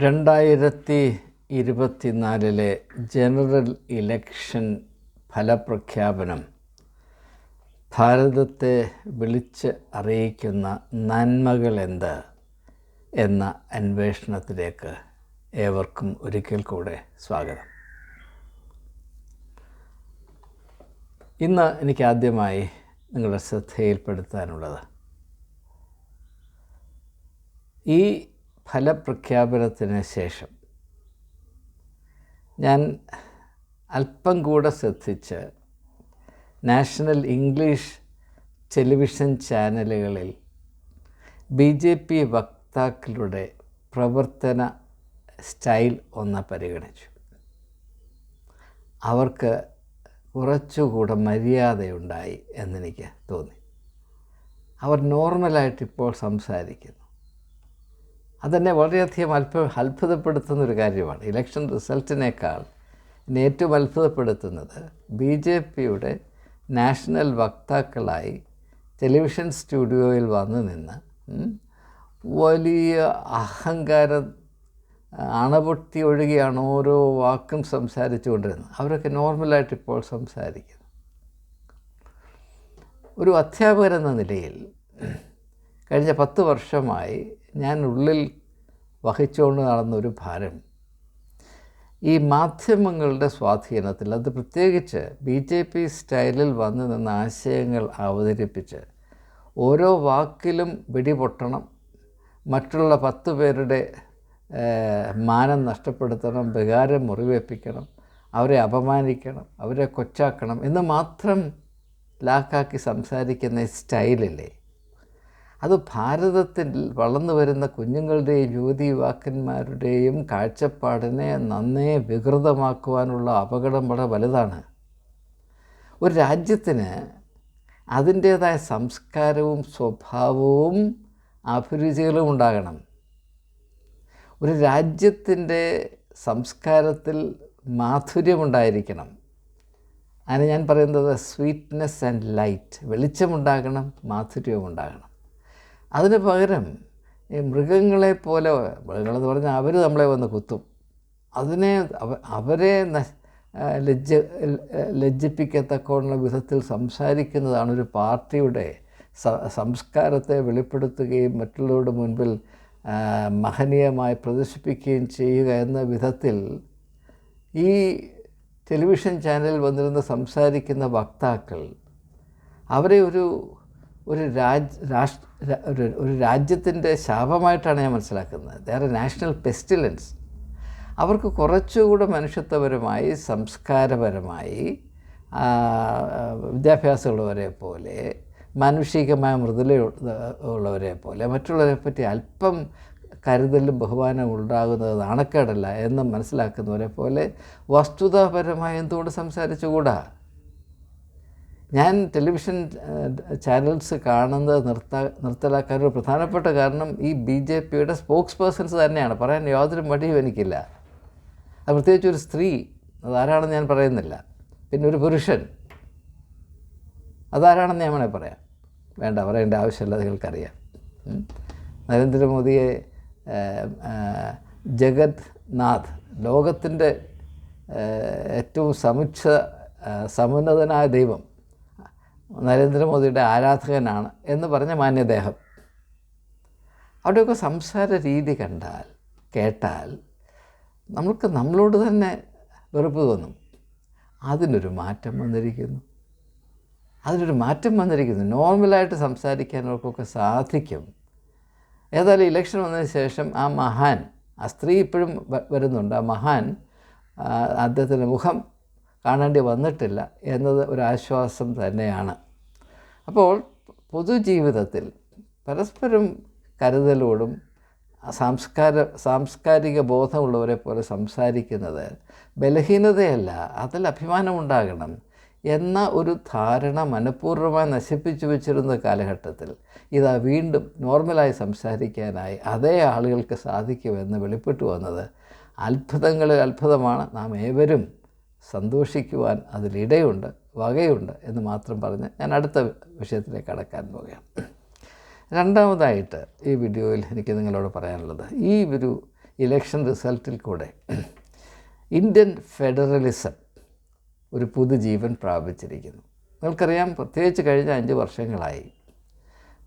രണ്ടായിരത്തി ഇരുപത്തിനാലിലെ general election ഫലപ്രഖ്യാപനം ഭാരതത്തെ വിളിച്ച് അറിയിക്കുന്ന നന്മകൾ എന്ത് എന്ന അന്വേഷണത്തിലേക്ക് ഏവർക്കും ഒരിക്കൽ കൂടെ സ്വാഗതം. ഇന്ന് എനിക്ക് ആദ്യമായി നിങ്ങളുടെ ശ്രദ്ധയിൽപ്പെടുത്താനുള്ളത് ഈ ഫലപ്രഖ്യാപനത്തിന് ശേഷം ഞാൻ അല്പം കൂടെ ശ്രദ്ധിച്ച് നാഷണൽ ഇംഗ്ലീഷ് ടെലിവിഷൻ ചാനലുകളിൽ ബി ജെ പി വക്താക്കളുടെ പ്രവർത്തന സ്റ്റൈൽ ഒന്ന് പരിഗണിച്ചു. അവർക്ക് കുറച്ചുകൂടെ മര്യാദയുണ്ടായി എന്നെനിക്ക് തോന്നി. അവർ നോർമലായിട്ട് ഇപ്പോൾ സംസാരിക്കുന്നു. അതെന്നെ വളരെയധികം അത്ഭു അത്ഭുതപ്പെടുത്തുന്ന ഒരു കാര്യമാണ്. ഇലക്ഷൻ റിസൾട്ടിനേക്കാൾ എന്നെ ഏറ്റവും അത്ഭുതപ്പെടുത്തുന്നത് ബി ജെ പിയുടെ നാഷണൽ വക്താക്കളായി ടെലിവിഷൻ സ്റ്റുഡിയോയിൽ വന്നു നിന്ന് വലിയ അഹങ്കാരം അണപൊട്ടി ഒഴുകിയാണ് ഓരോ വാക്കും സംസാരിച്ചു കൊണ്ടിരുന്നത്. അവരൊക്കെ നോർമലായിട്ട് ഇപ്പോൾ സംസാരിക്കുന്നു. ഒരു അധ്യാപകരെന്ന നിലയിൽ കഴിഞ്ഞ പത്ത് വർഷമായി ഞാൻ ഉള്ളിൽ വഹിച്ചുകൊണ്ട് നടന്ന ഒരു ഭാരം. ഈ മാധ്യമങ്ങളുടെ സ്വാധീനത്തിൽ അത് പ്രത്യേകിച്ച് ബി ജെ പി സ്റ്റൈലിൽ വന്നു നിന്ന ആശയങ്ങൾ അവതരിപ്പിച്ച് ഓരോ വാക്കിലും വെടിപൊട്ടണം മറ്റുള്ള പത്ത് പേരുടെ മാനം നഷ്ടപ്പെടുത്തണം വികാരം മുറിവേപ്പിക്കണം അവരെ അപമാനിക്കണം അവരെ കൊച്ചാക്കണം എന്ന് മാത്രം ലാക്കാക്കി സംസാരിക്കുന്ന സ്റ്റൈലില്ലേ? അത് ഭാരതത്തിൽ വളർന്നു വരുന്ന കുഞ്ഞുങ്ങളുടെയും യുവതി യുവാക്കന്മാരുടെയും കാഴ്ചപ്പാടിനെ നന്നേ വികൃതമാക്കുവാനുള്ള അപകടം വളരെ വലുതാണ്. ഒരു രാജ്യത്തിന് അതിന്റേതായ സംസ്കാരവും സ്വഭാവവും അഭിരുചികളും ഉണ്ടാകണം. ഒരു രാജ്യത്തിന്റെ സംസ്കാരത്തിൽ മാധുര്യമുണ്ടായിരിക്കണം അതിന് ഞാൻ പറയുന്നത് സ്വീറ്റ്നെസ് ആൻഡ് ലൈറ്റ് വെളിച്ചമുണ്ടാകണം മാധുര്യവും ഉണ്ടാകണം അതിന് പകരം ഈ മൃഗങ്ങളെ പോലെ മൃഗങ്ങളെന്ന് പറഞ്ഞാൽ അവർ നമ്മളെ വന്ന് കുത്തും. അതിനെ അവരെ ലജ്ജ ലജ്ജിപ്പിക്കത്തക്കോണ വിധത്തിൽ സംസാരിക്കുന്നതാണ് ഒരു പാർട്ടിയുടെ സംസ്കാരത്തെ വെളിപ്പെടുത്തുകയും മറ്റുള്ളവരുടെ മുൻപിൽ മഹനീയമായി പ്രദർശിപ്പിക്കുകയും ചെയ്യുക എന്ന വിധത്തിൽ ഈ ടെലിവിഷൻ ചാനലിൽ വന്നിരുന്ന സംസാരിക്കുന്ന വക്താക്കൾ അവരെ ഒരു ഒരു രാജ് രാഷ്ട്ര ഒരു രാജ്യത്തിന്റെ ശാപമായിട്ടാണ് ഞാൻ മനസ്സിലാക്കുന്നത്. വേറെ നാഷണൽ പെസ്റ്റിലൻസ് അവർക്ക് കുറച്ചുകൂടെ മനുഷ്യത്വപരമായി സംസ്കാരപരമായി വിദ്യാഭ്യാസമുള്ളവരെ പോലെ മാനുഷികമായ മൃദുല ഉള്ളവരെ പോലെ മറ്റുള്ളവരെ പറ്റി അല്പം കരുതലും ബഹുമാനവും ഉണ്ടാകുന്നത് നാണക്കേടല്ല എന്ന് മനസ്സിലാക്കുന്നവരെ പോലെ വസ്തുതാപരമായി എന്തുകൊണ്ട് സംസാരിച്ചുകൂടാ? ഞാൻ ടെലിവിഷൻ ചാനൽസ് കാണുന്നത് നിർത്ത നിർത്തലാക്കാൻ ഒരു പ്രധാനപ്പെട്ട കാരണം ഈ ബി ജെ പിയുടെ സ്പോക്സ് പേഴ്സൺസ് തന്നെയാണ്. പറയാൻ യാതൊരു മടിയും എനിക്കില്ല. അത് പ്രത്യേകിച്ച് ഒരു സ്ത്രീ അതാരാണെന്ന് ഞാൻ പറയുന്നില്ല. പിന്നെ ഒരു പുരുഷൻ അതാരാണെന്ന് ഞാൻ വേണേൽ പറയാം. വേണ്ട പറയേണ്ട ആവശ്യമില്ല നിങ്ങൾക്കറിയാം. നരേന്ദ്രമോദിയെ ജഗത് നാഥ് ലോകത്തിന്റെ ഏറ്റവും സമുച്ച സമുന്നതനായ ദൈവം. നരേന്ദ്രമോദിയുടെ ആരാധകനാണ് എന്ന് പറഞ്ഞ മാന്യദേഹം. അവിടെയൊക്കെ സംസാര രീതി കണ്ടാൽ കേട്ടാൽ നമ്മൾക്ക് നമ്മളോട് തന്നെ വെറുപ്പ് തോന്നും. അതിനൊരു മാറ്റം വന്നിരിക്കുന്നു. അതിനൊരു മാറ്റം വന്നിരിക്കുന്നു. നോർമലായിട്ട് സംസാരിക്കാൻ അവർക്കൊക്കെ സാധിക്കും. ഏതായാലും ഇലക്ഷൻ വന്നതിന് ശേഷം ആ മഹാൻ ആ സ്ത്രീ ഇപ്പോഴും വരുന്നുണ്ട്. ആ മഹാൻ അദ്ദേഹത്തിന്റെ മുഖം കാണേണ്ടി വന്നിട്ടില്ല എന്നത് ഒരു ആശ്വാസം തന്നെയാണ്. അപ്പോൾ പൊതുജീവിതത്തിൽ പരസ്പരം കരുതലോടും സംസ്കാര സാംസ്കാരിക ബോധമുള്ളവരെ പോലെ സംസാരിക്കുന്നത് ബലഹീനതയല്ല അതിൽ അഭിമാനമുണ്ടാകണം എന്ന ഒരു ധാരണ മനഃപൂർവമായി നശിപ്പിച്ചു വെച്ചിരുന്ന കാലഘട്ടത്തിൽ ഇതാ വീണ്ടും നോർമലായി സംസാരിക്കാനായി അതേ ആളുകൾക്ക് സാധിക്കുമെന്ന് വെളിപ്പെട്ടു വന്നത് അത്ഭുതങ്ങളിൽ അത്ഭുതമാണ് നാം ഏവരും സന്തോഷിക്കുവാൻ അതിലിടയുണ്ട് വകയുണ്ട് എന്ന് മാത്രം പറഞ്ഞ് ഞാൻ അടുത്ത വിഷയത്തിലേക്ക് കടക്കാൻ പോകുകയാണ് രണ്ടാമതായിട്ട് ഈ വീഡിയോയിൽ എനിക്ക് നിങ്ങളോട് പറയാനുള്ളത് ഈ ഒരു ഇലക്ഷൻ റിസൾട്ടിൽ കൂടെ ഇന്ത്യൻ ഫെഡറലിസം ഒരു പുതുജീവൻ പ്രാപിച്ചിരിക്കുന്നു. നിങ്ങൾക്കറിയാം പ്രത്യേകിച്ച് കഴിഞ്ഞ അഞ്ച് വർഷങ്ങളായി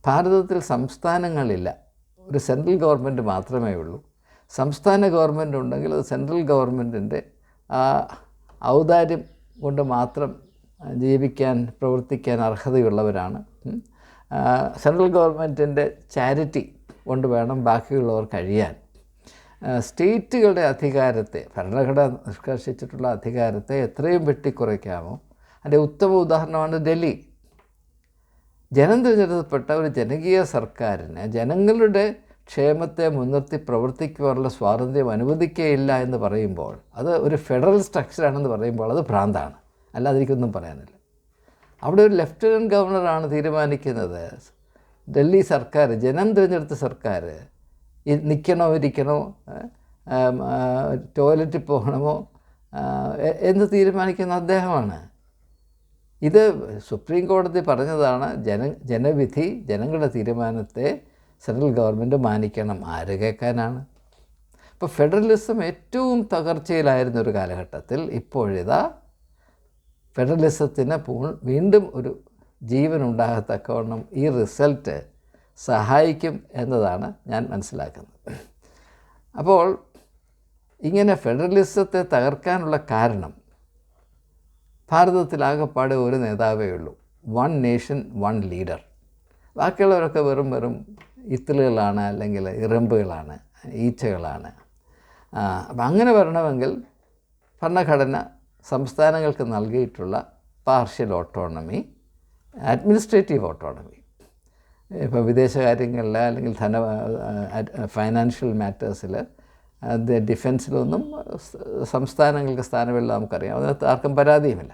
ഭാരതത്തിൽ സംസ്ഥാനങ്ങളില്ല ഒരു സെൻട്രൽ ഗവൺമെന്റ് മാത്രമേ ഉള്ളൂ. സംസ്ഥാന ഗവൺമെന്റ് ഉണ്ടെങ്കിൽ അത് സെൻട്രൽ ഗവൺമെന്റിന്റെ ആ ഔദാര്യം കൊണ്ട് മാത്രം ജീവിക്കാൻ പ്രവർത്തിക്കാൻ അർഹതയുള്ളവരാണ്. സെൻട്രൽ ഗവൺമെന്റിന്റെ ചാരിറ്റി കൊണ്ട് വേണം ബാക്കിയുള്ളവർ കഴിയാൻ. സ്റ്റേറ്റുകളുടെ അധികാരത്തെ ഭരണഘടന നിഷ്കർഷിച്ചിട്ടുള്ള അധികാരത്തെ എത്രയും വെട്ടിക്കുറയ്ക്കാമോ. അതിന്റെ ഉത്തമ ഉദാഹരണമാണ് ഡൽഹി. ജനം തിരഞ്ഞെടുക്കപ്പെട്ട ഒരു ജനകീയ സർക്കാരിന് ജനങ്ങളുടെ ക്ഷേമത്തെ മുൻനിർത്തി പ്രവർത്തിക്കുവാനുള്ള സ്വാതന്ത്ര്യം അനുവദിക്കുകയില്ല എന്ന് പറയുമ്പോൾ അത് ഒരു ഫെഡറൽ സ്ട്രക്ചറാണെന്ന് പറയുമ്പോൾ അത് ഭ്രാന്താണ്. അല്ലാതെ എനിക്കൊന്നും പറയാനില്ല. അവിടെ ഒരു ലെഫ്റ്റനന്റ് ഗവർണറാണ് തീരുമാനിക്കുന്നത്. ഡൽഹി സർക്കാർ ജനം തിരഞ്ഞെടുത്ത സർക്കാർ നിൽക്കണോ ഇരിക്കണോ ടോയ്ലറ്റിൽ പോകണമോ എന്ന് തീരുമാനിക്കുന്ന അദ്ദേഹമാണ്. ഇത് സുപ്രീം കോടതി പറഞ്ഞതാണ് ജന ജനവിധി ജനങ്ങളുടെ തീരുമാനത്തെ സെൻട്രൽ ഗവൺമെന്റ് മാനിക്കണം ആര് കേൾക്കാനാണ്? ഇപ്പോൾ ഫെഡറലിസം ഏറ്റവും തകർച്ചയിലായിരുന്ന ഒരു കാലഘട്ടത്തിൽ ഇപ്പോഴിതാ ഫെഡറലിസത്തിന് വീണ്ടും ഒരു ജീവൻ ഉണ്ടാകത്തക്കവണ്ണം ഈ റിസൾട്ട് സഹായിക്കും എന്നതാണ് ഞാൻ മനസ്സിലാക്കുന്നത്. അപ്പോൾ ഇങ്ങനെ ഫെഡറലിസത്തെ തകർക്കാനുള്ള കാരണം ഭാരതത്തിലാകെപ്പാടെ ഒരു നേതാവേ ഉള്ളൂ. One nation one leader. ബാക്കിയുള്ളവരൊക്കെ വെറും വെറും ഇത്തിലുകളാണ് അല്ലെങ്കിൽ ഇറമ്പുകളാണ് ഈച്ചകളാണ്. അപ്പം അങ്ങനെ വരണമെങ്കിൽ ഭരണഘടന സംസ്ഥാനങ്ങൾക്ക് നൽകിയിട്ടുള്ള പാർഷ്യൽ ഓട്ടോണമി അഡ്മിനിസ്ട്രേറ്റീവ് ഓട്ടോണമി. ഇപ്പോൾ വിദേശകാര്യങ്ങളിൽ അല്ലെങ്കിൽ ധന ഫൈനാൻഷ്യൽ മാറ്റേഴ്സിൽ ഡിഫൻസിലൊന്നും സംസ്ഥാനങ്ങൾക്ക് സ്ഥാനമില്ല നമുക്കറിയാം. അതിനകത്ത് ആർക്കും പരാതിയുമില്ല.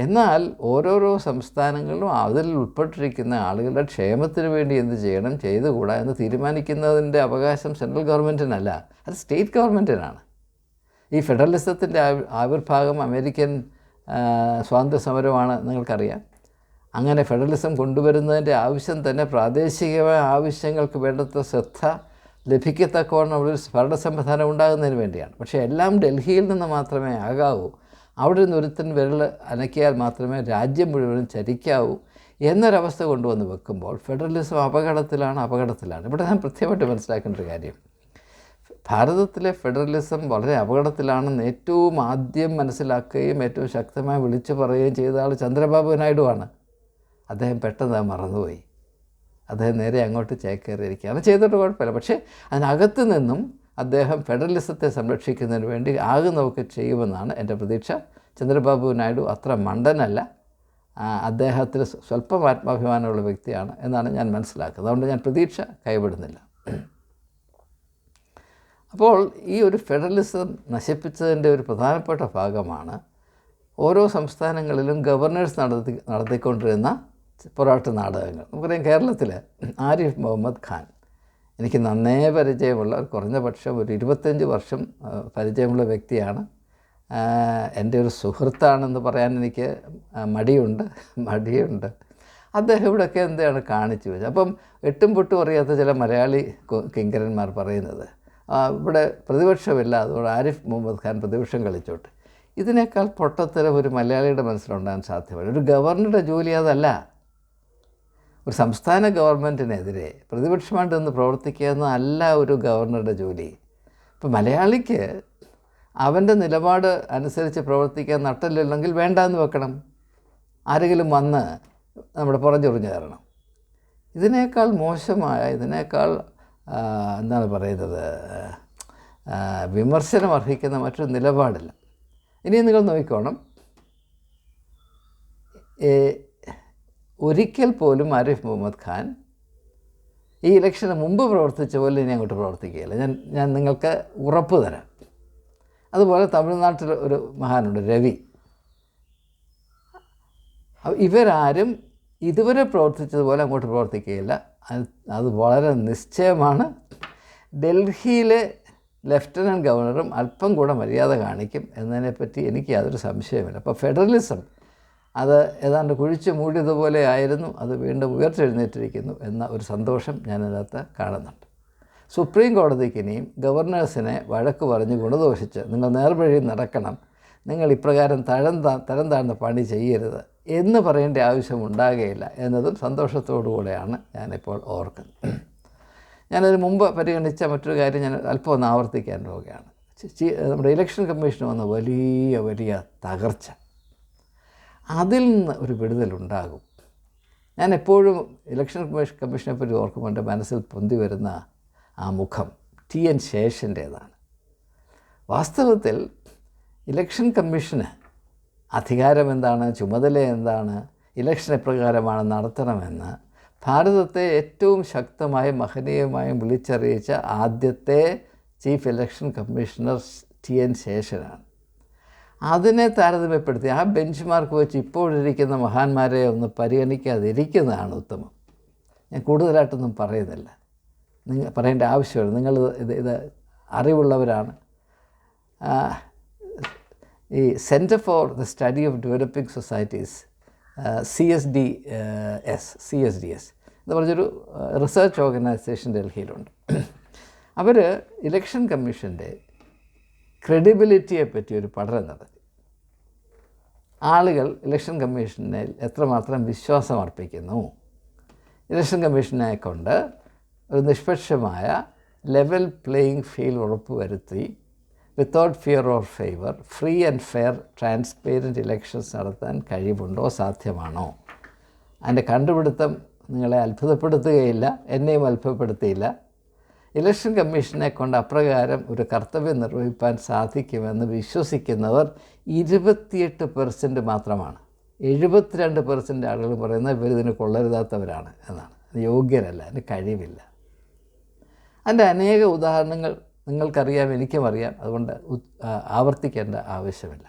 എന്നാൽ ഓരോരോ സംസ്ഥാനങ്ങളിലും അതിൽ ഉൾപ്പെട്ടിരിക്കുന്ന ആളുകളുടെ ക്ഷേമത്തിന് വേണ്ടി എന്ത് ചെയ്യണം ചെയ്തുകൂടാ എന്ന് തീരുമാനിക്കുന്നതിന്റെ അവകാശം സെൻട്രൽ ഗവൺമെന്റിനല്ല അത് സ്റ്റേറ്റ് ഗവൺമെന്റിനാണ്. ഈ ഫെഡറലിസത്തിന്റെ ആവി- ആവിർഭാഗം അമേരിക്കൻ സ്വാതന്ത്ര്യ സമരമാണ് നിങ്ങൾക്കറിയാം. അങ്ങനെ ഫെഡറലിസം കൊണ്ടുവരുന്നതിന്റെ ആവശ്യം തന്നെ പ്രാദേശികമായ ആവശ്യങ്ങൾക്ക് വേണ്ടത്ര ശ്രദ്ധ ലഭിക്കത്തക്കവണ്ണം ഒരു ഭരണ സംവിധാനം ഉണ്ടാകുന്നതിന് വേണ്ടിയാണ്. പക്ഷേ എല്ലാം ഡൽഹിയിൽ നിന്ന് മാത്രമേ ആകാവൂ. അവിടെ നിന്ന് ഒരുത്തൻ വിരൽ അനക്കിയാൽ മാത്രമേ രാജ്യം മുഴുവനും ചരിക്കാവൂ എന്നൊരവസ്ഥ കൊണ്ടുവന്ന് വെക്കുമ്പോൾ ഫെഡറലിസം അപകടത്തിലാണ് അപകടത്തിലാണ്. ഇവിടെ ഞാൻ കൃത്യമായിട്ട് മനസ്സിലാക്കേണ്ട ഒരു കാര്യം. ഭാരതത്തിലെ ഫെഡറലിസം വളരെ അപകടത്തിലാണെന്ന് ഏറ്റവും ആദ്യം മനസ്സിലാക്കുകയും ഏറ്റവും ശക്തമായി വിളിച്ചു പറയുകയും ചെയ്ത ആൾ ചന്ദ്രബാബു നായിഡുവാണ് അദ്ദേഹം പെട്ടെന്ന് അത് മറന്നുപോയി. അദ്ദേഹം നേരെ അങ്ങോട്ട് ചേക്കേറിയിരിക്കുകയാണ്. ചെയ്തിട്ട് കുഴപ്പമില്ല. പക്ഷേ അതിനകത്ത് നിന്നും അദ്ദേഹം ഫെഡറലിസത്തെ സംരക്ഷിക്കുന്നതിന് വേണ്ടി ആകുന്നതൊക്കെ ചെയ്യുമെന്നാണ് എന്റെ പ്രതീക്ഷ. ചന്ദ്രബാബു നായിഡു അത്ര മണ്ടനല്ല. അദ്ദേഹത്തിന് സ്വല്പം ആത്മാഭിമാനമുള്ള വ്യക്തിയാണ് എന്നാണ് ഞാൻ മനസ്സിലാക്കുന്നത്. അതുകൊണ്ട് ഞാൻ പ്രതീക്ഷ കൈവിടുന്നില്ല. അപ്പോൾ ഈ ഒരു ഫെഡറലിസം നശിപ്പിച്ചതിന്റെ ഒരു പ്രധാനപ്പെട്ട ഭാഗമാണ് ഓരോ സംസ്ഥാനങ്ങളിലും ഗവർണേഴ്സ് നടത്തി നടത്തിക്കൊണ്ടിരുന്ന പൊറാട്ട് നാടകങ്ങൾ. നമുക്കറിയാം കേരളത്തിൽ ആരിഫ് മുഹമ്മദ് ഖാൻ. എനിക്ക് നന്നേ പരിചയമുള്ള കുറഞ്ഞ പക്ഷം ഒരു ഇരുപത്തഞ്ച് വർഷം പരിചയമുള്ള വ്യക്തിയാണ്. എന്റെ ഒരു സുഹൃത്താണെന്ന് പറയാൻ എനിക്ക് മടിയുണ്ട് മടിയുണ്ട്. അദ്ദേഹം ഇവിടെയൊക്കെ എന്താണ് കാണിച്ചു വെച്ചത്? അപ്പം എട്ടും പൊട്ടും അറിയാത്ത ചില മലയാളി കിങ്കരന്മാർ പറയുന്നത് ഇവിടെ പ്രതിപക്ഷമില്ല അതുകൊണ്ട് ആരിഫ് മുഹമ്മദ് ഖാൻ പ്രതിപക്ഷം കളിച്ചോട്ട്. ഇതിനേക്കാൾ പൊട്ടത്തരം ഒരു മലയാളിയുടെ മനസ്സിലുണ്ടാകാൻ സാധ്യമല്ല ഒരു ഗവർണറുടെ ജോലി അതല്ല. ഒരു സംസ്ഥാന ഗവൺമെന്റിനെതിരെ പ്രതിപക്ഷമായിട്ട് നിന്ന് പ്രവർത്തിക്കുക അല്ല ഒരു ഗവർണറുടെ ജോലി. ഇപ്പം മലയാളിക്ക് അവന്റെ നിലപാട് അനുസരിച്ച് പ്രവർത്തിക്കാൻ നട്ടല്ലെങ്കിൽ വേണ്ട എന്ന് വെക്കണം. ആരെങ്കിലും വന്ന് നമ്മുടെ പുറഞ്ഞുറിഞ്ഞു തരണം ഇതിനേക്കാൾ മോശമായ ഇതിനേക്കാൾ എന്താണ് പറയുന്നത് വിമർശനം അർഹിക്കുന്ന മറ്റൊരു നിലപാടില്ല. ഇനി നിങ്ങൾ നോക്കിക്കോണം. ഒരിക്കൽ പോലും ആരിഫ് മുഹമ്മദ് ഖാൻ ഈ ഇലക്ഷന് മുമ്പ് പ്രവർത്തിച്ച പോലെ ഇനി അങ്ങോട്ട് പ്രവർത്തിക്കുകയില്ല. ഞാൻ ഞാൻ നിങ്ങൾക്ക് ഉറപ്പ് തരാം. അതുപോലെ തമിഴ്നാട്ടിൽ ഒരു മഹാനുണ്ട് രവി. ഇവരാരും ഇതുവരെ പ്രവർത്തിച്ചതുപോലെ അങ്ങോട്ട് പ്രവർത്തിക്കുകയില്ല. അത് വളരെ നിശ്ചയമാണ്. ഡൽഹിയിലെ ലഫ്റ്റനന്റ് ഗവർണറും അല്പം കൂടെ മര്യാദ കാണിക്കും എന്നതിനെപ്പറ്റി എനിക്ക് യാതൊരു സംശയമില്ല അപ്പോൾ ഫെഡറലിസം അത് ഏതാണ്ട് കുഴിച്ച് മൂടിയതുപോലെ ആയിരുന്നു. അത് വീണ്ടും ഉയർത്തെഴുന്നേറ്റിരിക്കുന്നു എന്ന ഒരു സന്തോഷം ഞാനതിനകത്ത് കാണുന്നുണ്ട്. സുപ്രീം കോടതിക്ക് ഇനിയും ഗവർണേഴ്സിനെ വഴക്ക് പറഞ്ഞ് ഗുണദോഷിച്ച് നിങ്ങൾ നേർവഴി നടക്കണം. നിങ്ങൾ ഇപ്രകാരം തഴം തരം താഴ്ന്ന പണി ചെയ്യരുത് എന്ന് പറയേണ്ട ആവശ്യം ഉണ്ടാകുകയില്ല എന്നതും സന്തോഷത്തോടു കൂടെയാണ് ഞാനിപ്പോൾ ഓർക്കുന്നത്. ഞാനതിന് മുമ്പ് പരിഗണിച്ച മറ്റൊരു കാര്യം ഞാൻ അല്പം ഒന്ന് ആവർത്തിക്കാൻ പോവുകയാണ്. നമ്മുടെ ഇലക്ഷൻ കമ്മീഷന് വന്ന വലിയ വലിയ തകർച്ച. അതിൽ നിന്ന് ഒരു വിടുതലുണ്ടാകും. ഞാൻ എപ്പോഴും ഇലക്ഷൻ കമ്മീഷൻ കമ്മീഷനെ പറ്റി ഓർക്കുമ്പോൾ എന്റെ മനസ്സിൽ പൊന്തി വരുന്ന ആ മുഖം ടി എൻ ശേഷന്റേതാണ്. വാസ്തവത്തിൽ ഇലക്ഷൻ കമ്മീഷന് അധികാരം എന്താണ് ചുമതല എന്താണ് ഇലക്ഷൻ എപ്രകാരമാണ് നടത്തണമെന്ന് ഭാരതത്തെ ഏറ്റവും ശക്തമായും മഹനീയമായും വിളിച്ചറിയിച്ച ആദ്യത്തെ chief election commissioner T N ശേഷനാണ്. അതിനെ താരതമ്യപ്പെടുത്തി ആ ബെഞ്ച് മാർക്ക് വെച്ച് ഇപ്പോഴിരിക്കുന്ന മഹാന്മാരെ ഒന്ന് പരിഗണിക്കാതിരിക്കുന്നതാണ് ഉത്തമം. ഞാൻ കൂടുതലായിട്ടൊന്നും പറയുന്നില്ല. നിങ്ങൾ പറയേണ്ട ആവശ്യമില്ല. നിങ്ങൾ ഇത് ഇത് അറിവുള്ളവരാണ്. ഈ centre for the study of developing societies C S D S C S D S എന്ന് പറഞ്ഞൊരു റിസർച്ച് ഓർഗനൈസേഷൻ ഡൽഹിയിലുണ്ട്. അവർ ഇലക്ഷൻ കമ്മീഷന്റെ ക്രെഡിബിലിറ്റിയെ പറ്റി ഒരു പഠനം നടത്തി. ആളുകൾ ഇലക്ഷൻ കമ്മീഷനിൽ എത്രമാത്രം വിശ്വാസം അർപ്പിക്കുന്നു? ഇലക്ഷൻ കമ്മീഷനെ കൊണ്ട് ഒരു നിഷ്പക്ഷമായ ലെവൽ പ്ലേയിങ് ഫീൽഡ് ഉറപ്പുവരുത്തി without fear or favour free and fair transparent elections നടത്താൻ കഴിവുണ്ടോ സാധ്യമാണോ? അതിന്റെ കണ്ടുപിടുത്തം നിങ്ങളെ അത്ഭുതപ്പെടുത്തുകയില്ല എന്നെയും അത്ഭുതപ്പെടുത്തിയില്ല. ഇലക്ഷൻ കമ്മീഷനെ കൊണ്ട് അപ്രകാരം ഒരു കർത്തവ്യം നിർവഹിക്കാൻ സാധിക്കുമെന്ന് വിശ്വസിക്കുന്നവർ ഇരുപത്തിയെട്ട് പെർസെന്റ് മാത്രമാണ്. എഴുപത്തിരണ്ട് പെർസെന്റ് ആളുകൾ പറയുന്നത് ഇവർ ഇതിന് കൊള്ളരുതാത്തവരാണ് എന്നാണ്. യോഗ്യരല്ല അതിന് കഴിവില്ല. അതിന്റെ അനേക ഉദാഹരണങ്ങൾ നിങ്ങൾക്കറിയാം എനിക്കും അറിയാം. അതുകൊണ്ട് ആവർത്തിക്കേണ്ട ആവശ്യമില്ല.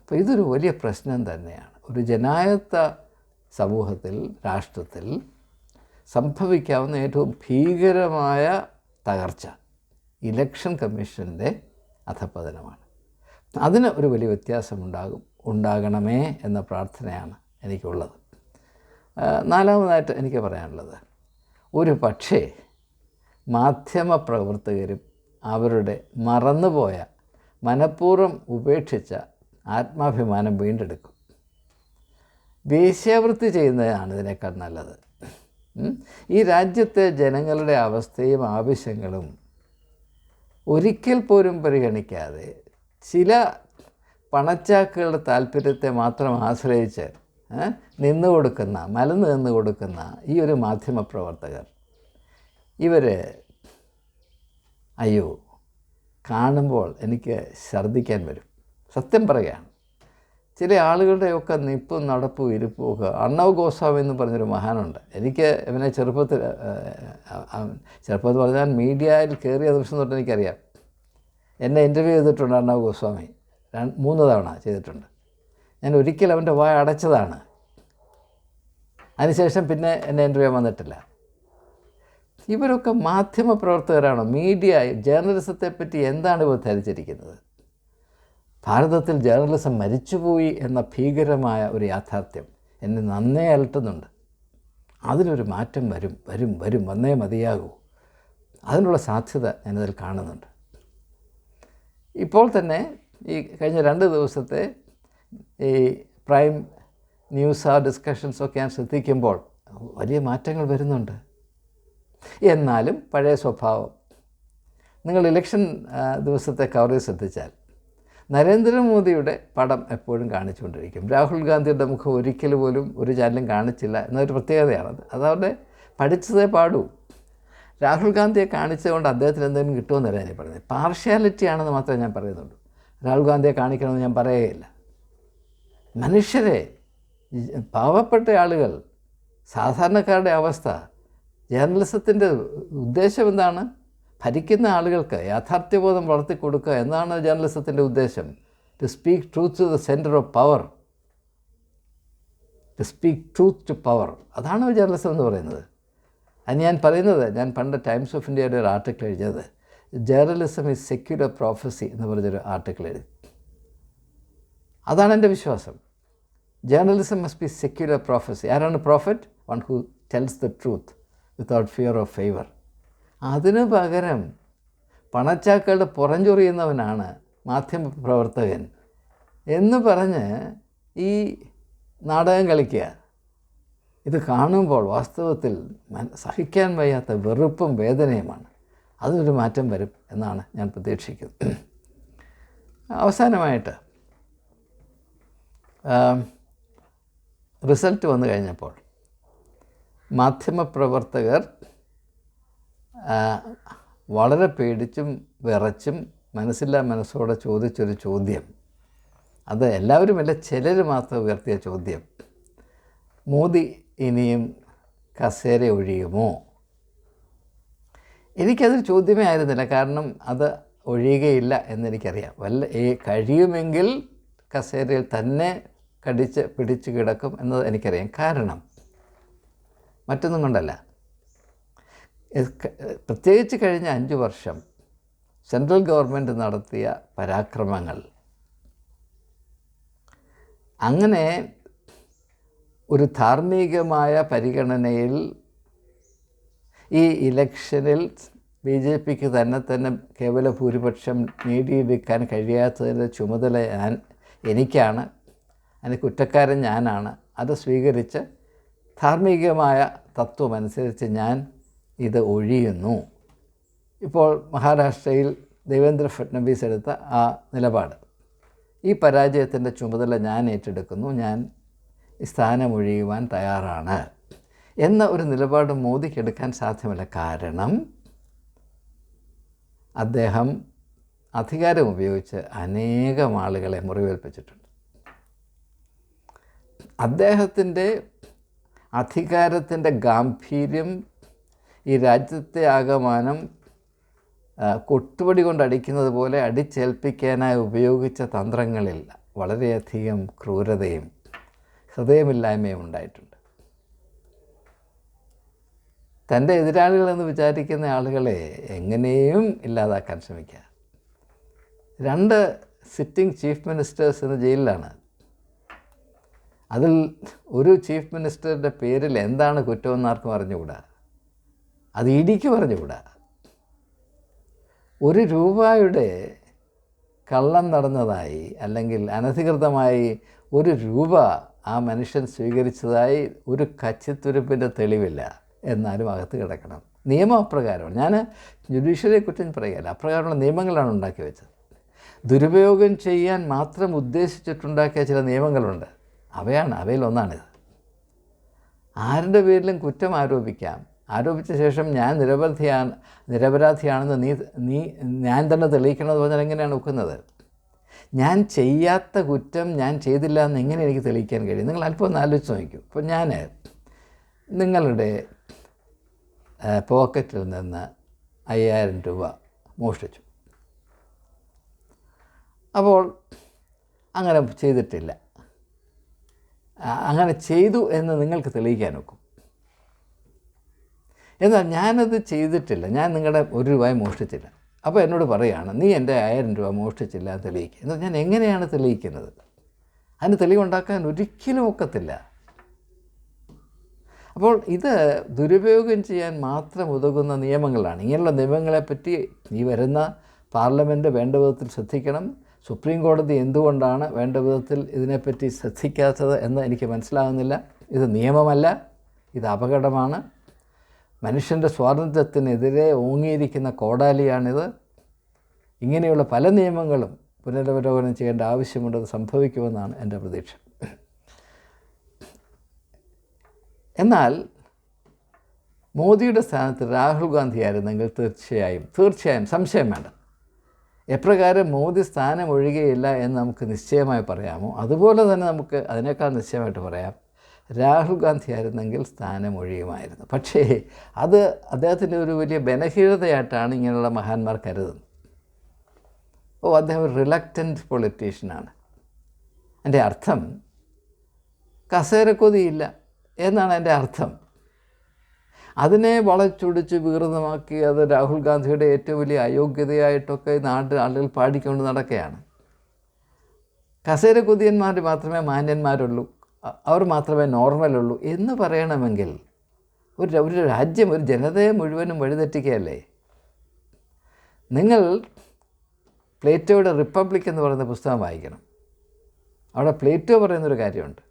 അപ്പോൾ ഇതൊരു വലിയ പ്രശ്നം തന്നെയാണ്. ഒരു ജനായത്ത സമൂഹത്തിൽ രാഷ്ട്രത്തിൽ സംഭവിക്കാവുന്ന ഏറ്റവും ഭീകരമായ തകർച്ച. ഇലക്ഷൻ കമ്മീഷന്റെ അധപ്പതനമാണ് അതിന് ഒരു വലിയ വ്യത്യാസമുണ്ടാകും ഉണ്ടാകണമേ എന്ന പ്രാർത്ഥനയാണ് എനിക്കുള്ളത്. നാലാമതായിട്ട് എനിക്ക് പറയാനുള്ളത് ഒരു പക്ഷേ മാധ്യമ പ്രവർത്തകരും അവരുടെ മറന്നുപോയ മനഃപൂർവം ഉപേക്ഷിച്ച ആത്മാഭിമാനം വീണ്ടെടുക്കും. വേശ്യാവൃത്തി ചെയ്യുന്നതാണ് ഇതിനേക്കാൾ നല്ലത്. ഈ രാജ്യത്തെ ജനങ്ങളുടെ അവസ്ഥയും ആവശ്യങ്ങളും ഒരിക്കൽ പോലും പരിഗണിക്കാതെ ചില പണച്ചാക്കുകളുടെ താല്പര്യത്തെ മാത്രം ആശ്രയിച്ച് നിന്നു കൊടുക്കുന്ന മലന്ന് നിന്ന് കൊടുക്കുന്ന ഈ ഒരു മാധ്യമപ്രവർത്തകർ ഇവർ അയ്യോ കാണുമ്പോൾ എനിക്ക് ഛർദ്ദിക്കാൻ വരും. സത്യം പറയുകയാണ്. ചില ആളുകളുടെയൊക്കെ നിപ്പും നടപ്പും ഇരിപ്പും അർണവ് ഗോസ്വാമി എന്ന് പറഞ്ഞൊരു മഹാനുണ്ട്. എനിക്ക് ഇവനെ ചെറുപ്പത്തിൽ ചെറുപ്പത്തിൽ പറഞ്ഞാൽ മീഡിയയിൽ കയറിയ ദിവസം തൊട്ട് എനിക്കറിയാം. എന്നെ ഇന്റർവ്യൂ ചെയ്തിട്ടുണ്ട് അണ്ണവ് ഗോസ്വാമി. മൂന്ന് തവണ ചെയ്തിട്ടുണ്ട്. ഞാൻ ഒരിക്കൽ അവന്റെ വായ അടച്ചതാണ്. അതിനുശേഷം പിന്നെ എന്നെ ഇന്റർവ്യൂ വന്നിട്ടില്ല. ഇവരൊക്കെ മാധ്യമ പ്രവർത്തകരാണോ മീഡിയ ജേർണലിസത്തെ പറ്റി എന്താണ് ഇവർ ധരിച്ചിരിക്കുന്നത്? ഭാരതത്തിൽ ജേർണലിസം മരിച്ചുപോയി എന്ന ഭീകരമായ ഒരു യാഥാർത്ഥ്യം എന്നെ നന്നേ അലട്ടുന്നുണ്ട്. അതിലൊരു മാറ്റം വരും വരും വരും വന്നേ മതിയാകൂ. അതിനുള്ള സാധ്യത ഞാനതിൽ കാണുന്നുണ്ട്. ഇപ്പോൾ തന്നെ ഈ കഴിഞ്ഞ രണ്ട് ദിവസത്തെ ഈ പ്രൈം ന്യൂസ് ആ ഡിസ്കഷൻസൊക്കെ ഞാൻ ശ്രദ്ധിക്കുമ്പോൾ വലിയ മാറ്റങ്ങൾ വരുന്നുണ്ട്. എന്നാലും പഴയ സ്വഭാവം. നിങ്ങൾ ഇലക്ഷൻ ദിവസത്തെ കവറേജ് ശ്രദ്ധിച്ചാൽ നരേന്ദ്രമോദിയുടെ പടം എപ്പോഴും കാണിച്ചുകൊണ്ടിരിക്കും. രാഹുൽ ഗാന്ധിയുടെ മുഖം ഒരിക്കൽ പോലും ഒരു ചാനലും കാണിച്ചില്ല എന്നൊരു പ്രത്യേകതയാണത്. അതവിടെ പഠിച്ചതേ പാടൂ. രാഹുൽ ഗാന്ധിയെ കാണിച്ചതുകൊണ്ട് അദ്ദേഹത്തിന് എന്തെങ്കിലും കിട്ടുമെന്നല്ല ഞാൻ പറയുന്നത് പാർഷ്യാലിറ്റി ആണെന്ന് മാത്രമേ ഞാൻ പറയുന്നുള്ളൂ. രാഹുൽ ഗാന്ധിയെ കാണിക്കണമെന്ന് ഞാൻ പറയുകയില്ല. മനുഷ്യരെ പാവപ്പെട്ട ആളുകൾ സാധാരണക്കാരുടെ അവസ്ഥ ജേർണലിസത്തിന്റെ ഉദ്ദേശം എന്താണ്? ഭരിക്കുന്ന ആളുകൾക്ക് യാഥാർത്ഥ്യബോധം വളർത്തി കൊടുക്കുക എന്നാണ് ജേർണലിസത്തിന്റെ ഉദ്ദേശം. To speak truth to the centre of power to speak truth to power അതാണ് ജേർണലിസം എന്ന് പറയുന്നത്. അത് ഞാൻ പറയുന്നത് ഞാൻ പണ്ട് ടൈംസ് ഓഫ് ഇന്ത്യയുടെ ഒരു ആർട്ടിക്കിൾ എഴുതിയത്. ജേർണലിസം ഈസ് സെക്യുലർ പ്രോഫസി എന്ന് പറഞ്ഞൊരു ആർട്ടിക്കിൾ എഴുതി. അതാണ് എന്റെ വിശ്വാസം. Journalism must be secular prophecy ആരാണ് prophet one who tells the truth without fear of favour അതിനു പകരം പണച്ചാക്കളുടെ പുറഞ്ചൊറിയുന്നവനാണ് മാധ്യമ പ്രവർത്തകൻ എന്ന് പറഞ്ഞ് ഈ നാടകം കളിക്കുക. ഇത് കാണുമ്പോൾ വാസ്തവത്തിൽ സഹിക്കാൻ വയ്യാത്ത വെറുപ്പും വേദനയുമാണ്. അതൊരു മാറ്റം വരും എന്നാണ് ഞാൻ പ്രതീക്ഷിക്കുന്നത് അവസാനമായിട്ട് റിസൾട്ട് വന്നു കഴിഞ്ഞപ്പോൾ മാധ്യമപ്രവർത്തകർ വളരെ പേടിച്ചും വിറച്ചും മനസ്സില്ലാ മനസ്സോടെ ചോദിച്ചൊരു ചോദ്യം. അത് എല്ലാവരുമല്ല ചിലർ മാത്രം ഉയർത്തിയ ചോദ്യം. മോദി ഇനിയും കസേര ഒഴിയുമോ? എനിക്കതൊരു ചോദ്യമേ ആയിരുന്നില്ല. കാരണം അത് ഒഴിയുകയില്ല എന്നെനിക്കറിയാം. വല്ല ഈ കഴിയുമെങ്കിൽ കസേരയിൽ തന്നെ കടിച്ച് പിടിച്ച് കിടക്കും എന്നത് എനിക്കറിയാം. കാരണം മറ്റൊന്നും കൊണ്ടല്ല. പ്രത്യേകിച്ച് കഴിഞ്ഞ അഞ്ച് വർഷം സെൻട്രൽ ഗവൺമെന്റ് നടത്തിയ പരാക്രമങ്ങൾ. അങ്ങനെ ഒരു ധാർമ്മികമായ പരിഗണനയിൽ ഈ ഇലക്ഷനിൽ ബി ജെ പിക്ക് തന്നെ തന്നെ കേവല ഭൂരിപക്ഷം നേടിയെടുക്കാൻ കഴിയാത്തതിന്റെ ചുമതല ഞാൻ എനിക്കാണ്. അതിന് കുറ്റക്കാരൻ ഞാനാണ്. അത് സ്വീകരിച്ച് ധാർമ്മികമായ തത്വമനുസരിച്ച് ഞാൻ ഇത് ഒഴിയുന്നു. ഇപ്പോൾ മഹാരാഷ്ട്രയിൽ ദേവേന്ദ്ര ഫഡ്നവീസ് എടുത്ത ആ നിലപാട്. ഈ പരാജയത്തിന്റെ ചുമതല ഞാൻ ഏറ്റെടുക്കുന്നു. ഞാൻ സ്ഥാനമൊഴിയുവാൻ തയ്യാറാണ്. എന്ന ഒരു നിലപാട് മോദിക്ക് എടുക്കാൻ സാധ്യമല്ല. കാരണം അദ്ദേഹം അധികാരം ഉപയോഗിച്ച് അനേകം ആളുകളെ മുറിവേൽപ്പിച്ചിട്ടുണ്ട്. അദ്ദേഹത്തിന്റെ അധികാരത്തിന്റെ ഗാംഭീര്യം ഈ രാജ്യത്തെ ആകമാനം കൊട്ടുപടി കൊണ്ട് അടിക്കുന്നത് പോലെ അടിച്ചേൽപ്പിക്കാനായി ഉപയോഗിച്ച തന്ത്രങ്ങളിൽ വളരെയധികം ക്രൂരതയും ഹൃദയമില്ലായ്മയും ഉണ്ടായിട്ടുണ്ട്. തന്റെ എതിരാളികളെന്ന് വിചാരിക്കുന്ന ആളുകളെ എങ്ങനെയും ഇല്ലാതാക്കാൻ ശ്രമിക്കുക. രണ്ട് സിറ്റിംഗ് ചീഫ് മിനിസ്റ്റേഴ്സ് എന്ന ജയിലിലാണ്. അതിൽ ഒരു ചീഫ് മിനിസ്റ്ററുടെ പേരിൽ എന്താണ് കുറ്റമെന്ന് ആർക്കും അറിഞ്ഞുകൂടാ. അത് ഇടിക്ക് പറഞ്ഞുകൂടാ. ഒരു രൂപയുടെ കള്ളം നടന്നതായി അല്ലെങ്കിൽ അനധികൃതമായി ഒരു രൂപ ആ മനുഷ്യൻ സ്വീകരിച്ചതായി ഒരു കച്ചിത്തുരുപ്പിന്റെ തെളിവില്ല എന്നാലും അകത്ത് കിടക്കണം. നിയമം അപ്രകാരമാണ് ഞാൻ ജുഡീഷ്യറിയെ കുറ്റം പറയുകയല്ല. അപ്രകാരമുള്ള നിയമങ്ങളാണ് ഉണ്ടാക്കി വെച്ചത്. ദുരുപയോഗം ചെയ്യാൻ മാത്രം ഉദ്ദേശിച്ചിട്ടുണ്ടാക്കിയ ചില നിയമങ്ങളുണ്ട്. അവയാണ് അവയിലൊന്നാണിത്. ആരുടെ പേരിലും കുറ്റം ആരോപിക്കാം? ആരോപിച്ച ശേഷം ഞാൻ നിരപരാധിയാണ് നിരപരാധിയാണെന്ന് നീ നീ ഞാൻ തന്നെ തെളിയിക്കണമെന്ന് പറഞ്ഞാൽ എങ്ങനെയാണ് ഒക്കുന്നത്? ഞാൻ ചെയ്യാത്ത കുറ്റം ഞാൻ ചെയ്തില്ല എന്ന് എങ്ങനെ എനിക്ക് തെളിയിക്കാൻ കഴിയും? നിങ്ങൾ അല്പം ഒന്ന് ആലോചിച്ച് നോക്കൂ. ഇപ്പോൾ ഞാൻ നിങ്ങളുടെ പോക്കറ്റിൽ നിന്ന് അയ്യായിരം രൂപ മോഷ്ടിച്ചു. അപ്പോൾ അങ്ങനെ ചെയ്തിട്ടില്ല. അങ്ങനെ ചെയ്തു എന്ന് നിങ്ങൾക്ക് തെളിയിക്കാൻ ഒക്കും. എന്നാൽ ഞാനത് ചെയ്തിട്ടില്ല. ഞാൻ നിങ്ങളുടെ ഒരു രൂപയും മോഷ്ടിച്ചില്ല. അപ്പോൾ എന്നോട് പറയുകയാണ് നീ എന്റെ ആയിരം രൂപ മോഷ്ടിച്ചില്ല തെളിയിക്കുക എന്നാൽ ഞാൻ എങ്ങനെയാണ് തെളിയിക്കുന്നത്? അതിന് തെളിവുണ്ടാക്കാൻ ഒരിക്കലും ഒക്കത്തില്ല. അപ്പോൾ ഇത് ദുരുപയോഗം ചെയ്യാൻ മാത്രം ഉതകുന്ന നിയമങ്ങളാണ്. ഇങ്ങനെയുള്ള നിയമങ്ങളെപ്പറ്റി ഈ വരുന്ന പാർലമെന്റ് വേണ്ട വിധത്തിൽ ശ്രദ്ധിക്കണം. സുപ്രീം കോടതി എന്തുകൊണ്ടാണ് വേണ്ട വിധത്തിൽ ഇതിനെപ്പറ്റി ശ്രദ്ധിക്കാത്തത് എന്ന് എനിക്ക് മനസ്സിലാകുന്നില്ല ഇത് നിയമമല്ല. ഇത് അപകടമാണ്. മനുഷ്യന്റെ സ്വാതന്ത്ര്യത്തിനെതിരെ ഓങ്ങിയിരിക്കുന്ന കോടാലിയാണിത്. ഇങ്ങനെയുള്ള പല നിയമങ്ങളും പുനരവലോകനം ചെയ്യേണ്ട ആവശ്യമുണ്ടത് സംഭവിക്കുമെന്നാണ് എന്റെ പ്രതീക്ഷ. എന്നാൽ മോദിയുടെ സ്ഥാനത്ത് രാഹുൽ ഗാന്ധി ആയിരുന്നെങ്കിൽ തീർച്ചയായും തീർച്ചയായും സംശയം വേണ്ട. എപ്രകാരം മോദി സ്ഥാനം ഒഴികയില്ല എന്ന് നമുക്ക് നിശ്ചയമായി പറയാമോ? അതുപോലെ തന്നെ നമുക്ക് അതിനേക്കാൾ നിശ്ചയമായിട്ട് പറയാം രാഹുൽ ഗാന്ധി ആയിരുന്നെങ്കിൽ സ്ഥാനമൊഴിയുമായിരുന്നു പക്ഷേ അത് അദ്ദേഹത്തിന്റെ ഒരു വലിയ ബലഹീനതയായിട്ടാണ് ഇങ്ങനെയുള്ള മഹാന്മാർ കരുതുന്നത്. ഓ അദ്ദേഹം ഒരു റിലക്റ്റന്റ് പൊളിറ്റീഷ്യനാണ് എന്റെ അർത്ഥം കസേരക്കൊതിയില്ല എന്നാണ് എന്റെ അർത്ഥം. അതിനെ വളച്ചൊടിച്ച് വികൃതമാക്കി അത് രാഹുൽ ഗാന്ധിയുടെ ഏറ്റവും വലിയ അയോഗ്യതയായിട്ടൊക്കെ നാട്ടിൽ ആളുകൾ പാടിക്കൊണ്ട് നടക്കുകയാണ്. കസേരക്കുതിയന്മാർ മാത്രമേ മാന്യന്മാരുള്ളൂ. അവർ മാത്രമേ നോർമലുള്ളൂ എന്ന് പറയണമെങ്കിൽ ഒരു ഒരു രാജ്യം ഒരു ജനതയെ മുഴുവനും വഴിതെറ്റിക്കുകയല്ലേ? നിങ്ങൾ പ്ലേറ്റോയുടെ റിപ്പബ്ലിക് എന്ന് പറയുന്ന പുസ്തകം വായിക്കണം. അവിടെ പ്ലേറ്റോ പറയുന്നൊരു കാര്യമുണ്ട്.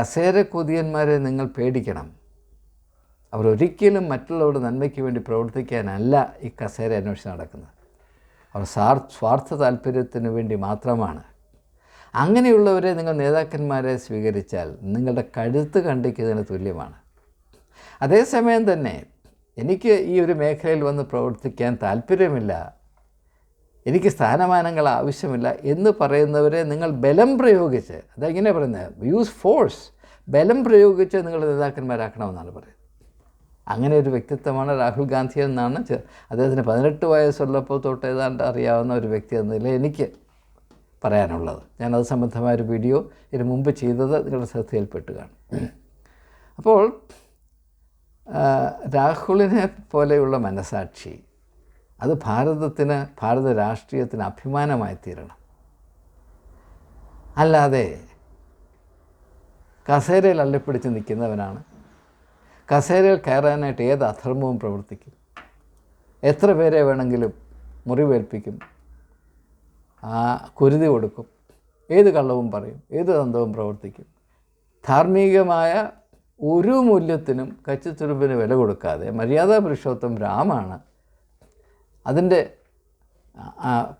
കസേര കൊതിയന്മാരെ നിങ്ങൾ പേടിക്കണം. അവർ ഒരിക്കലും മറ്റുള്ളവരുടെ നന്മയ്ക്ക് വേണ്ടി പ്രവർത്തിക്കാനല്ല ഈ കസേര അന്വേഷിച്ച് നടക്കുന്നത്. അവർ സ്വാർത്ഥ താല്പര്യത്തിന് വേണ്ടി മാത്രമാണ്. അങ്ങനെയുള്ളവരെ നിങ്ങൾ നേതാക്കന്മാരെ സ്വീകരിച്ചാൽ നിങ്ങളുടെ കഴുത്ത് കണ്ടിക്കുന്നതിന് തുല്യമാണ്. അതേസമയം തന്നെ എനിക്ക് ഈ ഒരു മേഖലയിൽ വന്ന് പ്രവർത്തിക്കാൻ താല്പര്യമില്ല എനിക്ക് സ്ഥാനമാനങ്ങൾ ആവശ്യമില്ല എന്ന് പറയുന്നവരെ നിങ്ങൾ ബലം പ്രയോഗിച്ച് അതെങ്ങനെ പറയുന്നത് യൂസ് ഫോഴ്സ് ബലം പ്രയോഗിച്ച് നിങ്ങളുടെ നേതാക്കന്മാരാക്കണമെന്നാണ് പറയുന്നത്. അങ്ങനെ ഒരു വ്യക്തിത്വമാണ് രാഹുൽ ഗാന്ധി എന്നാണ് അദ്ദേഹത്തിന് പതിനെട്ട് വയസ്സുള്ളപ്പോൾ തൊട്ട് ഏതാണ്ട് അറിയാവുന്ന ഒരു വ്യക്തി എന്ന എനിക്ക് പറയാനുള്ളത്. ഞാൻ അത് സംബന്ധമായ ഒരു വീഡിയോ ഇതിന് മുമ്പ് ചെയ്തത് നിങ്ങളുടെ ശ്രദ്ധയിൽപ്പെട്ട് കാണും. അപ്പോൾ രാഹുലിനെ പോലെയുള്ള മനസാക്ഷി അത് ഭാരതത്തിന് ഭാരത രാഷ്ട്രീയത്തിന് അഭിമാനമായി തീരണം. അല്ലാതെ കസേരയിൽ അള്ളിപ്പിടിച്ച് നിൽക്കുന്നവനാണ്. കസേരയിൽ കയറാനായിട്ട് ഏത് അധർമ്മവും പ്രവർത്തിക്കും. എത്ര പേരെ വേണമെങ്കിലും മുറിവേൽപ്പിക്കും. കുരുതി കൊടുക്കും. ഏത് കള്ളവും പറയും ഏത് തന്തവും പ്രവർത്തിക്കും. ധാർമ്മികമായ ഒരു മൂല്യത്തിനും കച്ചിത്തുരുമ്പിന് വില കൊടുക്കാതെ മര്യാദാ പുരുഷോത്തം രാമാണ്. അതിന്റെ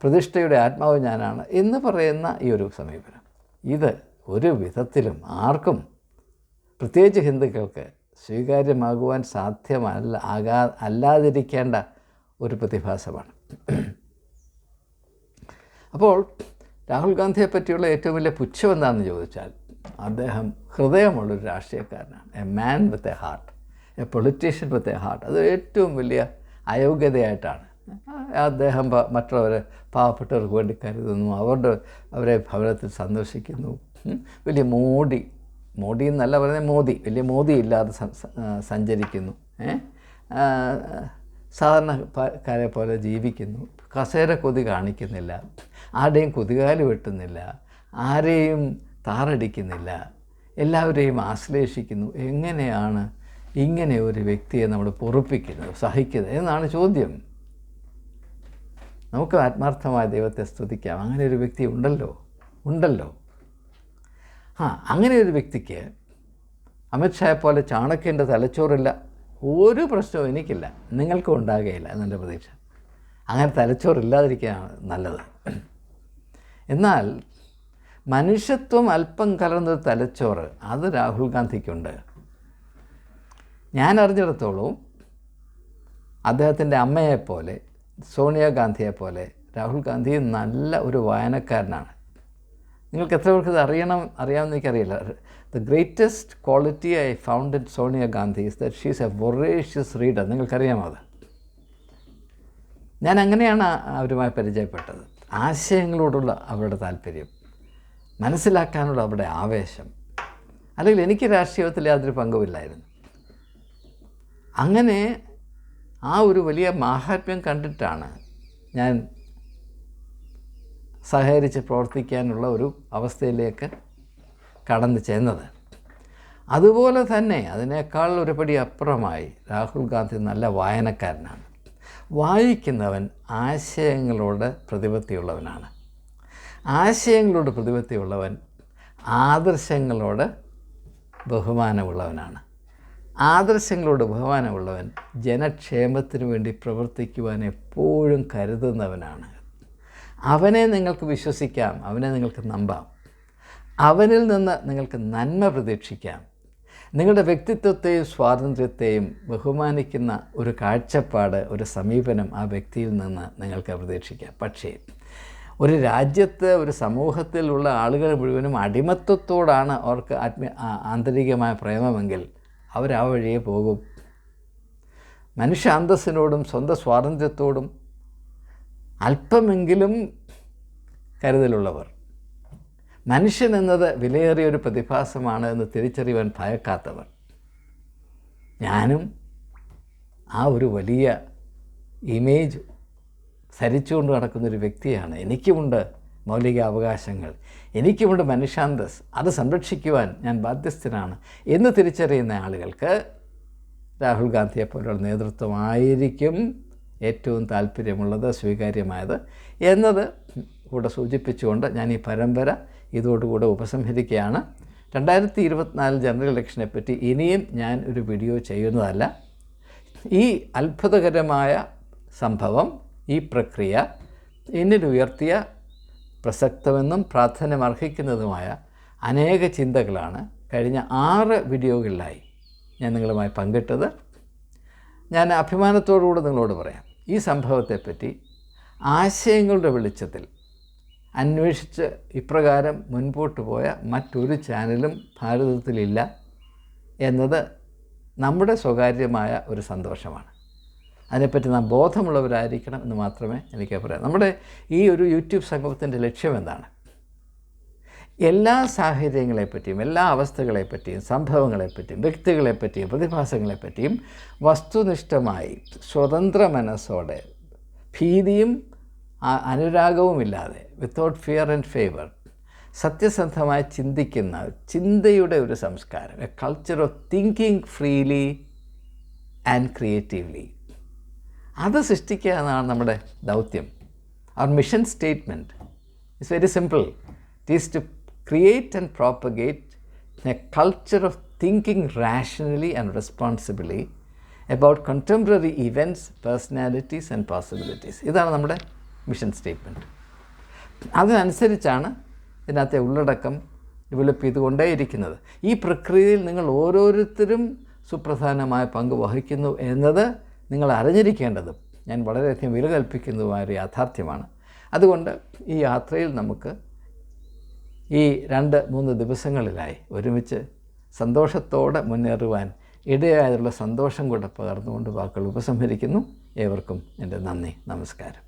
പ്രതിഷ്ഠയുടെ ആത്മാവ് ഞാനാണ് എന്ന് പറയുന്ന ഈ ഒരു സമീപനം. ഇത് ഒരു വിധത്തിലും ആർക്കും പ്രത്യേകിച്ച് ഹിന്ദുക്കൾക്ക് സ്വീകാര്യമാകുവാൻ സാധ്യമല്ല ആകാ അല്ലാതിരിക്കേണ്ട ഒരു പ്രതിഭാസമാണ്. അപ്പോൾ രാഹുൽ ഗാന്ധിയെ പറ്റിയുള്ള ഏറ്റവും വലിയ പുച്ഛം എന്താണെന്ന് ചോദിച്ചാൽ അദ്ദേഹം ഹൃദയമുള്ളൊരു രാഷ്ട്രീയക്കാരനാണ്. A man with a heart a politician with a heart അത് ഏറ്റവും വലിയ അയോഗ്യതയായിട്ടാണ്. അദ്ദേഹം മറ്റുള്ളവരെ പാവപ്പെട്ടവർക്ക് വേണ്ടി കരുതുന്നു. അവരുടെ അവരെ ഭവനത്തിൽ സന്ദർശിക്കുന്നു. വലിയ മോഡി മോഡി എന്നല്ല പറയുന്നത് മോദി. വലിയ മോദി ഇല്ലാതെ സഞ്ചരിക്കുന്നു. സാധാരണക്കാരെ പോലെ ജീവിക്കുന്നു. കസേര കൊതി കാണിക്കുന്നില്ല. ആരുടെയും കുതികാൽ വെട്ടുന്നില്ല ആരെയും താറടിക്കുന്നില്ല എല്ലാവരെയും ആശ്ലേഷിക്കുന്നു. എങ്ങനെയാണ് ഇങ്ങനെ ഒരു വ്യക്തിയെ നമ്മൾ പൊറുപ്പിക്കുന്നത് സഹിക്കുന്നത് എന്നാണ് ചോദ്യം. നമുക്ക് ആത്മാർത്ഥമായ ദൈവത്തെ സ്തുതിക്കാം. അങ്ങനെ ഒരു വ്യക്തി ഉണ്ടല്ലോ ഉണ്ടല്ലോ. ആ അങ്ങനെ ഒരു വ്യക്തിക്ക് അമിത്ഷായെ പോലെ ചാണക്യന്റെ തലച്ചോറില്ല ഒരു പ്രശ്നവും എനിക്കില്ല നിങ്ങൾക്കും ഉണ്ടാകുകയില്ല എന്നെന്റെ പ്രതീക്ഷ. അങ്ങനെ തലച്ചോറില്ലാതിരിക്കുകയാണ് നല്ലത്. എന്നാൽ മനുഷ്യത്വം അല്പം കലർന്ന തലച്ചോറ് അത് രാഹുൽ ഗാന്ധിക്കുണ്ട്. ഞാൻ അറിഞ്ഞിടത്തോളം അദ്ദേഹത്തിന്റെ അമ്മയെപ്പോലെ സോണിയാഗാന്ധിയെപ്പോലെ രാഹുൽ ഗാന്ധി നല്ല ഒരു വായനക്കാരനാണ്. നിങ്ങൾക്ക് എത്ര പേർക്ക് ഇത് അറിയണം അറിയാമെന്ന് എനിക്കറിയില്ല. The greatest quality I found in Sonia Gandhi is that she's a voracious reader നിങ്ങൾക്കറിയാമോ അത്? ഞാൻ അങ്ങനെയാണ് അവരുമായി പരിചയപ്പെട്ടത്. ആശയങ്ങളോടുള്ള അവരുടെ താല്പര്യം മനസ്സിലാക്കാനുള്ള അവരുടെ ആവേശം അല്ലെങ്കിൽ എനിക്ക് രാഷ്ട്രീയത്തിൽ യാതൊരു പങ്കുമില്ലായിരുന്നു. അങ്ങനെ ആ ഒരു വലിയ മാഹാത്മ്യം കണ്ടിട്ടാണ് ഞാൻ സഹകരിച്ച് പ്രവർത്തിക്കാനുള്ള ഒരു അവസ്ഥയിലേക്ക് കടന്നു ചെന്നത്. അതുപോലെ തന്നെ അതിനേക്കാൾ ഒരുപടി അപ്പുറമായി രാഹുൽ ഗാന്ധി നല്ല വായനക്കാരനാണ്. വായിക്കുന്നവൻ ആശയങ്ങളോട് പ്രതിപത്തിയുള്ളവനാണ്. ആശയങ്ങളോട് പ്രതിപത്തിയുള്ളവൻ ആദർശങ്ങളോട് ബഹുമാനമുള്ളവനാണ്. ആദർശങ്ങളോട് ബഹുമാനമുള്ളവൻ ജനക്ഷേമത്തിന് വേണ്ടി പ്രവർത്തിക്കുവാൻ എപ്പോഴും കരുതുന്നവനാണ്. അവനെ നിങ്ങൾക്ക് വിശ്വസിക്കാം അവനെ നിങ്ങൾക്ക് നമ്പാം. അവനിൽ നിന്ന് നിങ്ങൾക്ക് നന്മ പ്രതീക്ഷിക്കാം. നിങ്ങളുടെ വ്യക്തിത്വത്തെയും സ്വാതന്ത്ര്യത്തെയും ബഹുമാനിക്കുന്ന ഒരു കാഴ്ചപ്പാട് ഒരു സമീപനം ആ വ്യക്തിയിൽ നിന്ന് നിങ്ങൾക്ക് പ്രതീക്ഷിക്കാം. പക്ഷേ ഒരു രാജ്യത്ത് ഒരു സമൂഹത്തിലുള്ള ആളുകൾ മുഴുവനും അടിമത്വത്തോടാണ് അവർക്ക് ആത്മീയ ആന്തരികമായ പ്രേമമെങ്കിൽ ആ വഴിയെ പോകും. മനുഷ്യ അന്തസ്സിനോടും സ്വന്തം സ്വാതന്ത്ര്യത്തോടും അല്പമെങ്കിലും കരുതലുള്ളവർ. മനുഷ്യൻ എന്നത് വിലയേറിയ ഒരു പ്രതിഭാസമാണ് എന്ന് തിരിച്ചറിയുവാൻ ഭയക്കാത്തവർ ഞാനും ആ ഒരു വലിയ ഇമേജ് ധരിച്ചുകൊണ്ട് നടക്കുന്നൊരു വ്യക്തിയാണ്. എനിക്കുമുണ്ട് മൗലിക അവകാശങ്ങൾ എനിക്കുമുണ്ട് മനുഷ്യാന്തസ്. അത് സംരക്ഷിക്കുവാൻ ഞാൻ ബാധ്യസ്ഥനാണ് എന്ന് തിരിച്ചറിയുന്ന ആളുകൾക്ക് രാഹുൽ ഗാന്ധിയെ പോലുള്ള നേതൃത്വമായിരിക്കും ഏറ്റവും താല്പര്യമുള്ളത് സ്വീകാര്യമായത് എന്നത് കൂടെ സൂചിപ്പിച്ചുകൊണ്ട് ഞാൻ ഈ പരമ്പര ഇതോടുകൂടെ ഉപസംഹരിക്കുകയാണ്. രണ്ടായിരത്തി ഇരുപത്തിനാല് ജനറൽ ഇലക്ഷനെ പറ്റി ഇനിയും ഞാൻ ഒരു വീഡിയോ ചെയ്യുന്നതല്ല. ഈ അത്ഭുതകരമായ സംഭവം ഈ പ്രക്രിയ എന്നിലുയർത്തിയ പ്രസക്തമെന്നും പ്രാധാന്യമർഹിക്കുന്നതുമായ അനേക ചിന്തകളാണ് കഴിഞ്ഞ ആറ് വീഡിയോകളിലായി ഞാൻ നിങ്ങളുമായി പങ്കിട്ടത്. ഞാൻ അഭിമാനത്തോടുകൂടെ നിങ്ങളോട് പറയാം ഈ സംഭവത്തെപ്പറ്റി ആശയങ്ങളുടെ വെളിച്ചത്തിൽ അന്വേഷിച്ച് ഇപ്രകാരം മുൻപോട്ട് പോയ മറ്റൊരു ചാനലും ഭാരതത്തിലില്ല എന്നത് നമ്മുടെ സ്വകാര്യമായ ഒരു സന്തോഷമാണ്. അതിനെപ്പറ്റി നാം ബോധമുള്ളവരായിരിക്കണം എന്ന് മാത്രമേ എനിക്ക് പറയാം നമ്മുടെ ഈ ഒരു യൂട്യൂബ് സംഗമത്തിന്റെ ലക്ഷ്യം എന്താണ്? എല്ലാ സാഹചര്യങ്ങളെപ്പറ്റിയും എല്ലാ അവസ്ഥകളെപ്പറ്റിയും സംഭവങ്ങളെപ്പറ്റിയും വ്യക്തികളെപ്പറ്റിയും പ്രതിഭാസങ്ങളെപ്പറ്റിയും വസ്തുനിഷ്ഠമായി സ്വതന്ത്ര മനസ്സോടെ ഭീതിയും അനുരാഗവുമില്ലാതെ വിത്തൗട്ട് ഫിയർ ആൻഡ് ഫേവർ സത്യസന്ധമായി ചിന്തിക്കുന്ന ചിന്തയുടെ ഒരു സംസ്കാരം a culture of thinking freely and creatively അത് സൃഷ്ടിക്കുക എന്നാണ് നമ്മുടെ ദൗത്യം. Our mission statement it's very simple it is to create and propagate a culture of thinking rationally and responsibly about contemporary events personalities and possibilities ഇതാണ് നമ്മുടെ mission statement അതിനനുസരിച്ചാണ് ഇതിനകത്തെ ഉള്ളടക്കം ഡെവലപ്പ് ചെയ്തുകൊണ്ടേയിരിക്കുന്നത്. ഈ പ്രക്രിയയിൽ നിങ്ങൾ ഓരോരുത്തരും സുപ്രധാനമായ പങ്ക് വഹിക്കുന്നു എന്നത് നിങ്ങൾ അറിഞ്ഞിരിക്കേണ്ടതും ഞാൻ വളരെയധികം വില കൽപ്പിക്കുന്നതുമായ ഒരു യാഥാർത്ഥ്യമാണ്. അതുകൊണ്ട് ഈ യാത്രയിൽ നമുക്ക് ഈ രണ്ട് മൂന്ന് ദിവസങ്ങളിലായി ഒരുമിച്ച് സന്തോഷത്തോടെ മുന്നേറുവാൻ ഇടയായതുള്ള സന്തോഷം കൂടെ പകർന്നുകൊണ്ട് വാക്കുകൾ ഉപസംഹരിക്കുന്നു. ഏവർക്കും എന്റെ നന്ദി നമസ്കാരം.